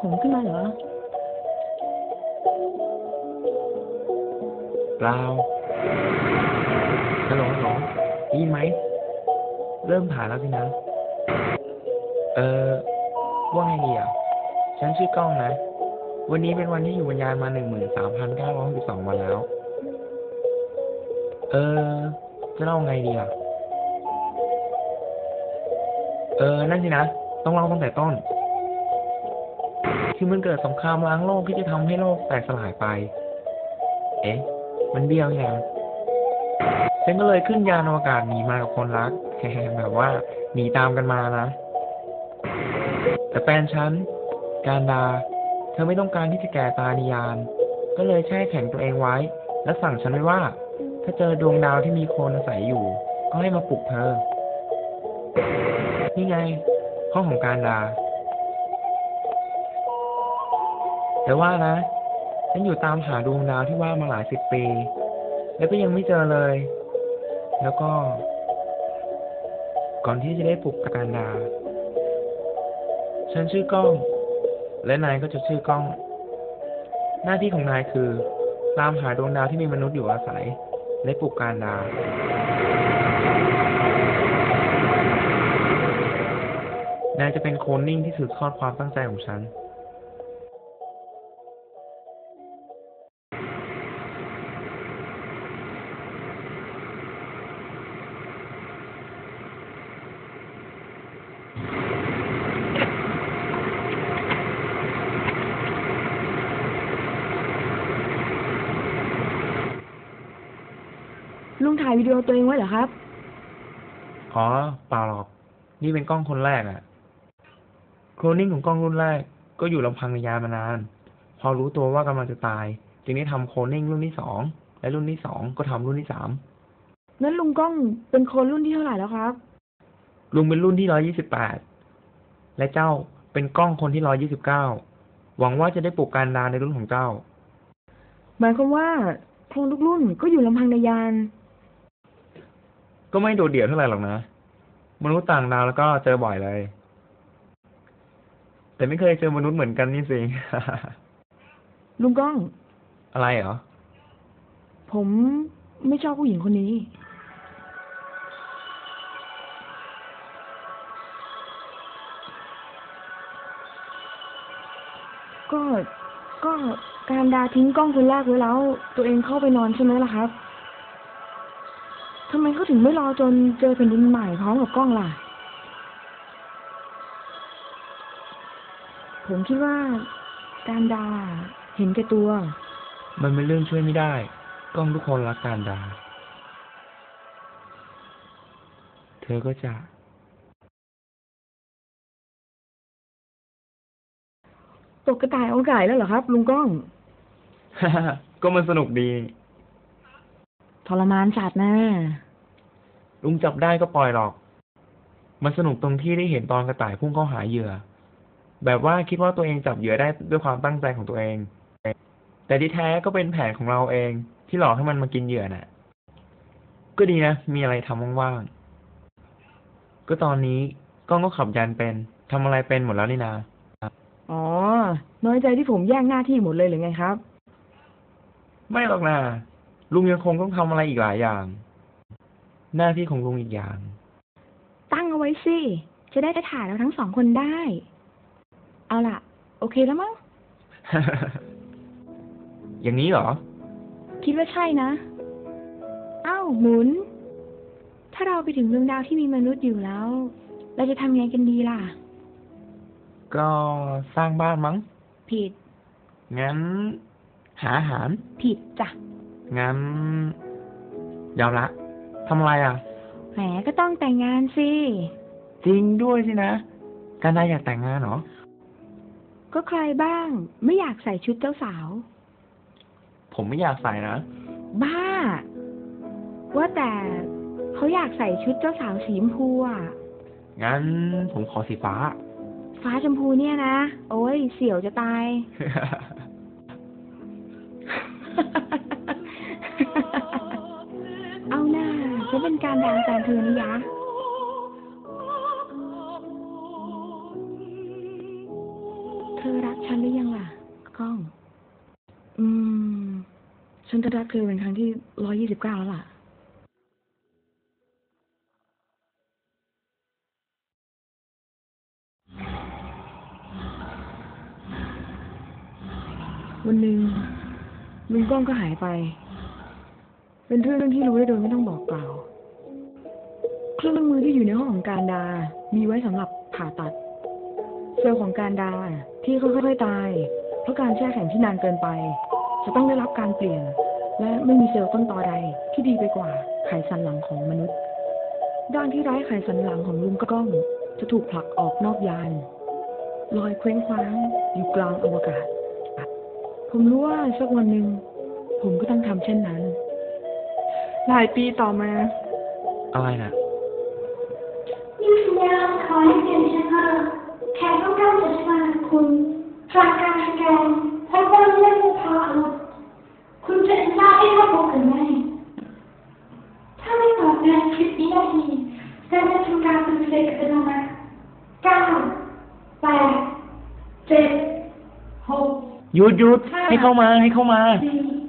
ผมขึ้นมาเหรอ เปล่าฮัลโหลฮัลโหลได้ยินไหม เริ่มถ่ายแล้วสินะ เออว่าไงดีอะ ฉันชื่อกล้องนะ วันนี้เป็นวันที่อยู่บนยานมาหนึ่งหมื่นสามพันเก้าร้อยสิบสองวันแล้ว เออ จะเล่าไงดีอะ เออ นั่นสินะ ต้องเล่าตั้งแต่ต้น คือมันเกิดสงครามล้างโลกที่จะทำให้โลกแตกสลายไป เอ๊ะ มันเบี้ยวยังฉันก็เลยขึ้นยานอวกาศหนีมากับคนรักแบบว่าหนีตามกันมานะ แต่แฟนฉัน การดา เธอไม่ต้องการที่จะแก่ตาในยาน ก็เลยแช่แข็งตัวเองไว้ และสั่งฉันไว้ว่า ถ้าเจอดวงดาวที่มีโคลนอาศัยอยู่ ก็ให้มาปลุกเธอ นี่ไง ห้องของการดา แต่ว่านะ ฉันอยู่ตามหาดวงดาวที่ว่ามาหลายสิบปี แล้วก็ยังไม่เจอเลย แล้วก็ ก่อนที่จะได้ปลุกการดา ฉันชื่อกล้อง และนายก็จะชื่อกล้อง หน้าที่ของนายคือ ตามหาดวงดาวที่มีมนุษย์อยู่อาศัย และปลุกการดานายจะเป็นโคนนิ่งที่สืบทอดความตั้งใจของฉัน ลุงถ่ายวิดีโอตัวเองไว้เหรอครับ อ๋อเปล่าหรอก นี่เป็นกล้องคนแรกอะ่ะ โคลนนิ่งของกล้องรุ่นแรก ก็อยู่ลำพังในยานมานาน พอรู้ตัวว่ากำลังจะตาย จึงได้ทำโคลนนิ่งรุ่นที่สอง และรุ่นที่สองก็ทำรุ่นที่สาม นั้นลุงกล้องเป็นคนรุ่นที่เท่าไหร่แล้วครับ ลุงเป็นรุ่นที่ร้อยี่สิบแปด และเจ้าเป็นกล้องคนที่ร้อยี่สิบเก้า หวังว่าจะได้ปลุกการดาในรุ่นของเจ้า หมายความว่าโครงทุกรุ่นก็อยู่ลำพังในยาน ก็ไม่โดดเดี่ยวเท่าไหร่หรอกนะ มนุษย์ต่างดาวแล้วก็เจอบ่อยเลย แต่ไม่เคยเจอมนุษย์เหมือนกันนี่สิ ลุงกล้อง อะไรเหรอ ผมไม่ชอบผู้หญิงคนนี้ ก็ก็การดาทิ้งกล้องคนแรกไว้แล้ว ตัวเองเข้าไปนอนใช่ไหมล่ะครับทำไม เขาถึงไม่รอจนเจอแผ่นดินใหม่พร้อมกับกล้องล่ะ ผมคิดว่าการดาเห็นแก่ตัว มันเป็นเรื่องช่วยไม่ได้ กล้องทุกคนรักการดา เธอก็จะ ตกกระต่ายเอาไก่แล้วเหรอครับ ลุงกล้อง ก็มันสนุกดี ทรมานสัตว์นะ ลุงจับได้ก็ปล่อยหรอก มันสนุกตรงที่ได้เห็นตอนกระต่ายพุ่งเข้าหาเหยื่อ แบบว่าคิดว่าตัวเองจับเหยื่อได้ด้วยความตั้งใจของตัวเอง แต่ที่แท้ก็เป็นแผนของเราเองที่หลอกให้มันมากินเหยื่อน่ะ ก็ดีนะ มีอะไรทำว่างๆ ก็ตอนนี้กล้องก็ขับยานเป็นทำอะไรเป็นหมดแล้วนี่นาอ๋อ น้อยใจที่ผมแย่งหน้าที่หมดเลยหรือไงครับ ไม่หรอกนะลุงยังคงต้องทำอะไรอีกหลายอย่าง หน้าที่ของลุงอีกอย่าง ตั้งเอาไว้สิ จะได้จะถ่ายเราทั้งสองคนได้ เอาล่ะ โอเคแล้วมั้ง อย่างนี้เหรอ คิดว่าใช่นะ เอ้าหมุน ถ้าเราไปถึงดวงดาวที่มีมนุษย์อยู่แล้ว เราจะทำไงกันดีล่ะ ก็สร้างบ้านมั้ง ผิด งั้น หาอาหาร ผิดจ้ะ งั้นยอมละ ทำอะไรอะ แหมก็ต้องแต่งงานสิ จริงด้วยสินะการได้อยากแต่งงานเหรอ ก็ใครบ้าง ไม่อยากใส่ชุดเจ้าสาว ผมไม่อยากใส่นะ บ้า ว่าแต่เขาอยากใส่ชุดเจ้าสาวสีชมพูอะ งั้นผมขอสีฟ้า ฟ้าชมพูเนี่ยนะ โอ้ย เสียวจะตาย นเป็นการดาแฟนเธอนี่ยะเธอรักฉันหรือยังล่ะก้อง อืม ฉันจะรักเธอเป็นครั้งที่ร้อยี่สิบเก้าแล้วล่ะวันหนึ่งลุงก้องก็หายไป เป็นเรื่องที่รู้ได้โดยไม่ต้องบอกกล่าว เครื่องมือที่อยู่ในห้องของการดา มีไว้สำหรับผ่าตัด เซลล์ของการดาที่ค่อยๆตาย เพราะการแช่แข็งที่นานเกินไป จะต้องได้รับการเปลี่ยน และไม่มีเซลล์ต้นตอใดที่ดีไปกว่าไขสันหลังของมนุษย์ ด้านที่ไร้ไขสันหลังของลุงก้อง จะถูกผลักออกนอกยานลอยเคว้งคว้างอยู่กลางอวกาศ ผมรู้ว่าสักวันหนึ่งผมก็ต้องทำเช่นนั้น หลายปีต่อมา อะไรนะนี่สัญญาณขอให้เปลี่ยนเชื้อเพลิงแขกต้องการจะมาคุณจากการสแกนพบว่าเรื่องพาอาวุธคุณจะทราบให้เข้าพบหรือไม่ถ้าไม่ตอบในคลิปนี้นาทีการจะทำการปฏิเสธอัตโนมัติเก้าแปดเจ็ดหกหยุดหยุดให้เข้ามาให้เข้ามา สี่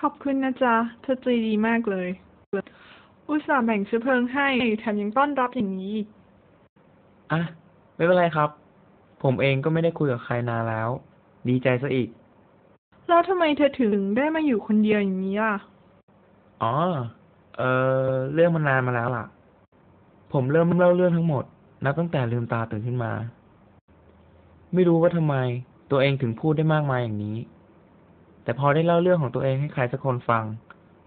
ขอบคุณนะจ๊ะ เธอใจดีมากเลย อุตส่าห์แบ่งเชื้อเพลิงให้ แถมยังต้อนรับอย่างนี้อีกอะ ไม่เป็นไรครับ ผมเองก็ไม่ได้คุยกับใครนานแล้ว ดีใจซะอีก แล้วทำไมเธอถึงได้มาอยู่คนเดียวอย่างนี้ล่ะ อ๋อ เออเรื่องมันนานมาแล้วล่ะ ผมเริ่มเล่าเรื่องทั้งหมด นับตั้งแต่ลืมตาตื่นขึ้นมา ไม่รู้ว่าทำไม ตัวเองถึงพูดได้มากมายอย่างนี้ แต่พอได้เล่าเรื่องของตัวเองให้ใครสักคนฟัง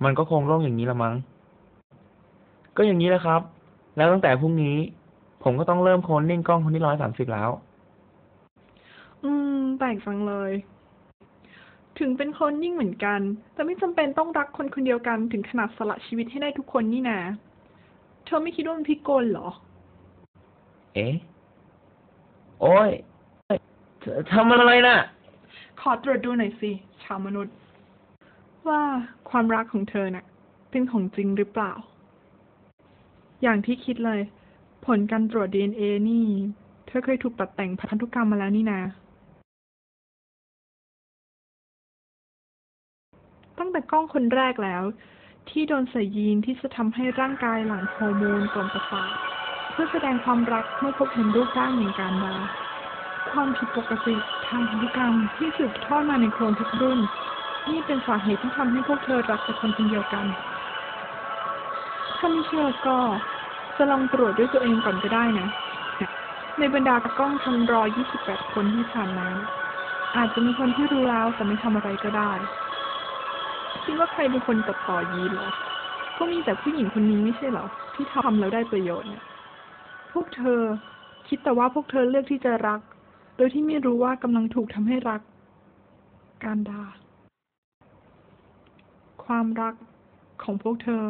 มันก็คงโล่งอย่างนี้ละมั้ง ก็อย่างนี้แหละครับ แล้วตั้งแต่พรุ่งนี้ ผมก็ต้องเริ่มโคนนิ่งกล้องคนที่ร้อยสามสิบแล้ว อืมแปลกจังเลย ถึงเป็นคนยิ่งเหมือนกัน แต่ไม่จำเป็นต้องรักคนคนเดียวกันถึงขนาดสละชีวิตให้ได้ทุกคนนี่นาเธอไม่คิดว่ามันพิกลเหรอ เอ๊ะ โอ้ยเธอทำอะไรน่ะ ขอตรวจดูหน่อยสิ ชาวมนุษย์ ว่าความรักของเธอน่ะ เป็นของจริงหรือเปล่า อย่างที่คิดเลย ผลการตรวจ DNA นี่ เธอเคยถูกตัดแต่งพันธุกรรมมาแล้วนี่นาตั้งแต่กล้องคนแรกแล้ว ที่โดนใส่ยีนที่จะทำให้ร่างกายหลั่งฮอร์โมนกล่อมประสาทเพื่อแสดงความรักเมื่อพบเห็นรูปร่างอย่างการดา ความผิดปกติทางพันธุกรรมที่สืบทอดมาในโครนทุกรุ่น นี่เป็นสาเหตุที่ทำให้พวกเธอรักแต่คนคนเดียวกัน ถ้าไม่เชื่อก็จะลองตรวจด้วยตัวเองก่อนก็ได้นะ ในบรรดากล้องทำรอ 28 คนที่ผ่านมาอาจจะมีคนที่รู้แล้วแต่ไม่ทำอะไรก็ได้ คิดว่าใครเป็นคนตัดต่อยีนเหรอ ก็มีแต่ผู้หญิงคนนี้ไม่ใช่เหรอ ที่ทำแล้วได้ประโยชน์เนี่ย พวกเธอคิดแต่ว่าพวกเธอเลือกที่จะรัก โดยที่ไม่รู้ว่ากำลังถูกทำให้รัก การดา ความรักของพวกเธอ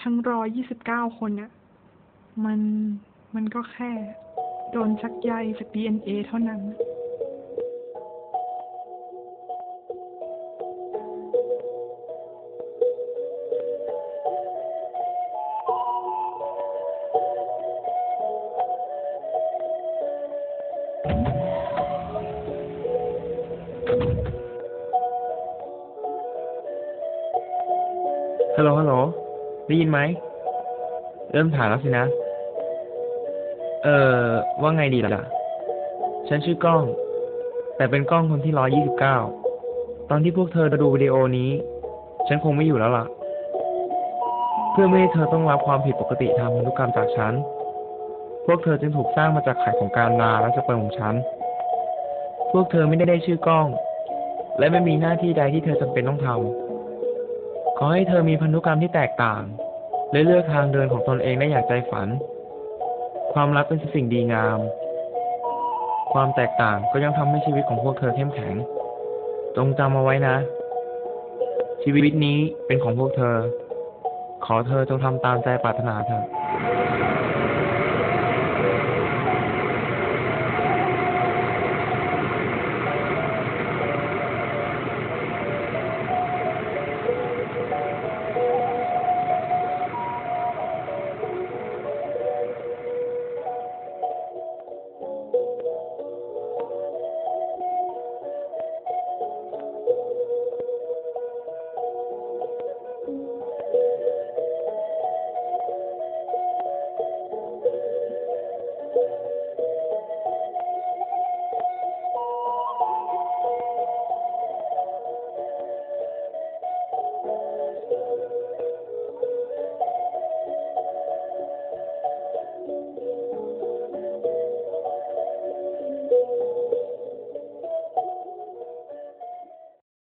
ทั้งร้อยี่สิบเก้าคนเนี่ยมันมันก็แค่ โดนชักใยจากดีเอ็นเอเท่านั้น ฮัลโหลฮัลโหลได้ยินไหม เริ่มถายแล้วสินะ เอ่อ ว่าไงดีล่ะ ฉันชื่อกล้อง แต่เป็นกล้องคนที่ร้อยยี่สิบเก้า ตอนที่พวกเธอดูวิดีโอนี้ ฉันคงไม่อยู่แล้วล่ะ เพื่อไม่ให้เธอต้องรับความผิดปกติทางพันธุกรรมจากฉัน พวกเธอจึงถูกสร้างมาจากไข่ของการนาและสเปิร์มของฉัน พวกเธอไม่ได้ได้ชื่อกล้อง และไม่มีหน้าที่ใดที่เธอจำเป็นต้องทำ ขอให้เธอมีพันธุกรรมที่แตกต่าง และเลือกทางเดินของตนเองได้อย่างใจฝัน ความรักเป็นสิ่งดีงาม ความแตกต่างก็ยังทำให้ชีวิตของพวกเธอเข้มแข็ง จงจำเอาไว้นะ ชีวิตนี้เป็นของพวกเธอ ขอเธอจงทำตามใจปรารถนาเถอะ